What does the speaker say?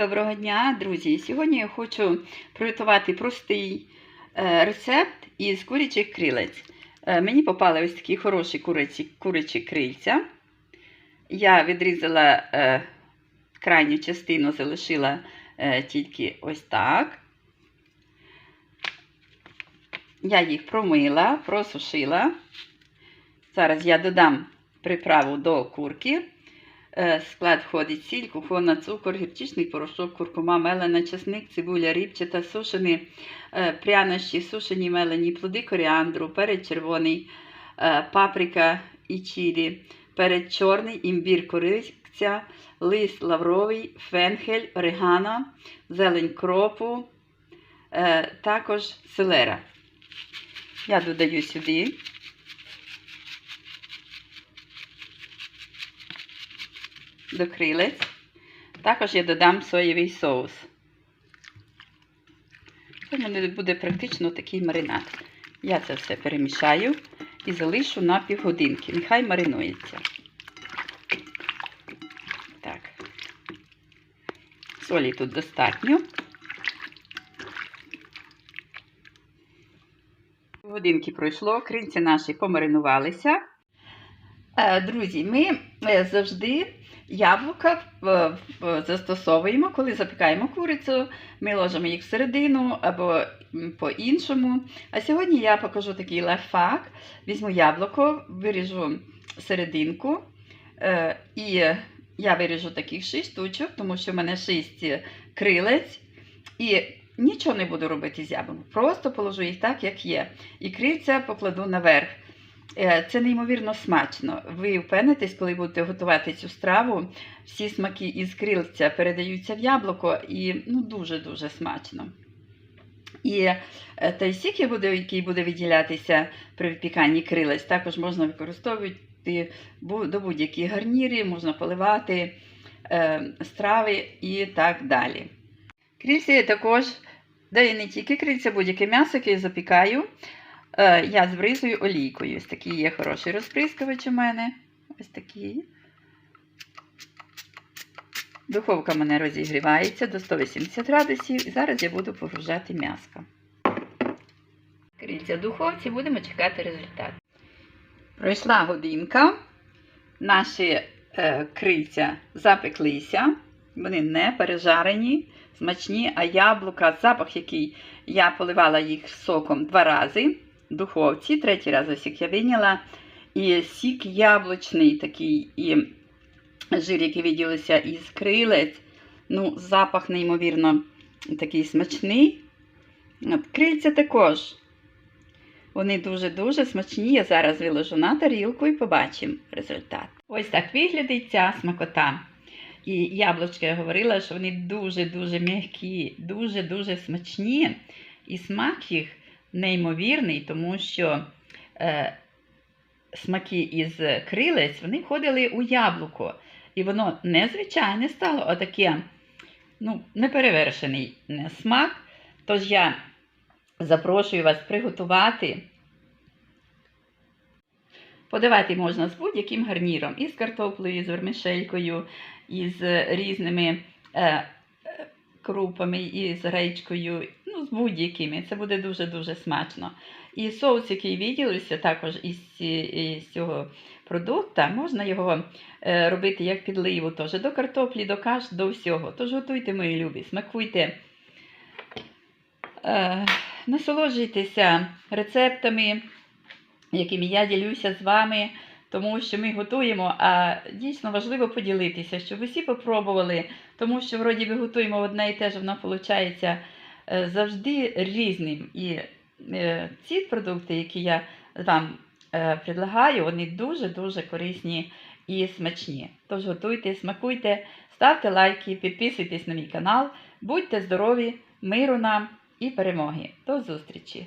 Доброго дня, друзі! Сьогодні я хочу приготувати простий е, рецепт із курячих крилець. Е, Мені попали ось такі хороші курячі, курячі крильця. Я відрізала е, крайню частину, залишила тільки ось так. Я їх промила, просушила. Зараз я додам приправу до курки. Е, Склад входить сіль, кухонна, цукор, гірчичний порошок, куркума, мелена, чесник, цибуля, рібчата, сушені е, прянощі, сушені мелені, плоди коріандру, перець червоний, е, паприка і чилі, перець чорний, імбір кориця, лист лавровий, фенхель, орегано, зелень кропу, також селера. Я додаю сюди. До крилець. Також я додам соєвий соус. Це в мене буде практично такий маринад. Я це все перемішаю і залишу на півгодинки. Нехай маринується. Так. Солі тут достатньо. Годинки пройшло, крильці наші помаринувалися. Е, Друзі, ми е, завжди яблука е, застосовуємо, коли запікаємо курицю, ми ложимо їх всередину або по-іншому. А сьогодні я покажу такий лайфхак. Візьму яблуко, виріжу серединку, е, і я виріжу таких 6 штучок, тому що в мене 6 крилець. І нічого не буду робити з яблуком. Просто положу їх так, як є. І крильця покладу наверх. Е, Це неймовірно смачно. Ви впевнитесь, коли будете готувати цю страву, всі смаки із крильця передаються в яблуко і ну, дуже-дуже смачно. І е, той сік, який буде- виділятися при випіканні крилець, також можна використовувати до будь-які гарніри, можна поливати е, страви і так далі. Крильця також, да і не тільки крильця, будь-яке м'ясо, яке я запікаю. Е, Я збризую олійкою. Ось такий є хороший розприскувач у мене. Ось такий. Духовка в мене розігрівається до 180 градусів. І зараз я буду погружати м'яско. Крильця в духовці, будемо чекати результат. Пройшла годинка. Наші е, крильця запеклися. Вони не пережарені, смачні, а яблука, запах, який я поливала їх соком два рази духовці, третій раз ось як я виняла. І сік яблучний такий, і жир, який виділився із крилець. Ну, запах, неймовірно, такий смачний. От, крильця також. Вони дуже-дуже смачні. Я зараз виложу на тарілку і побачимо результат. Ось так виглядить ця смакота. І яблучка я говорила, що вони дуже-дуже м'які, дуже-дуже смачні. І смак їх неймовірний, тому що е, смаки із крилець вони входили у яблуко. І воно незвичайне стало, а таке ну, неперевершений е, смак. Тож я запрошую вас приготувати. Подавати можна з будь-яким гарніром, із картоплею, з вермишелькою, із різними е, е, крупами, і з гречкою, будь-якими. Це буде дуже-дуже смачно. І соус, який виділився також із, із цього продукту, можна його е, робити як підливу теж до картоплі, до каш, до всього. Тож готуйте, мої любі, смакуйте. Е, насолоджуйтеся рецептами, якими я ділюся з вами, тому що ми готуємо, а дійсно важливо поділитися, щоб усі попробували, тому що вроді ми готуємо одне і те ж, воно виходить завжди різним. І е, ці продукти, які я вам е, предлагаю, вони дуже-дуже корисні і смачні. Тож готуйте, смакуйте, ставте лайки, підписуйтесь на мій канал, будьте здорові, миру нам і перемоги. До зустрічі!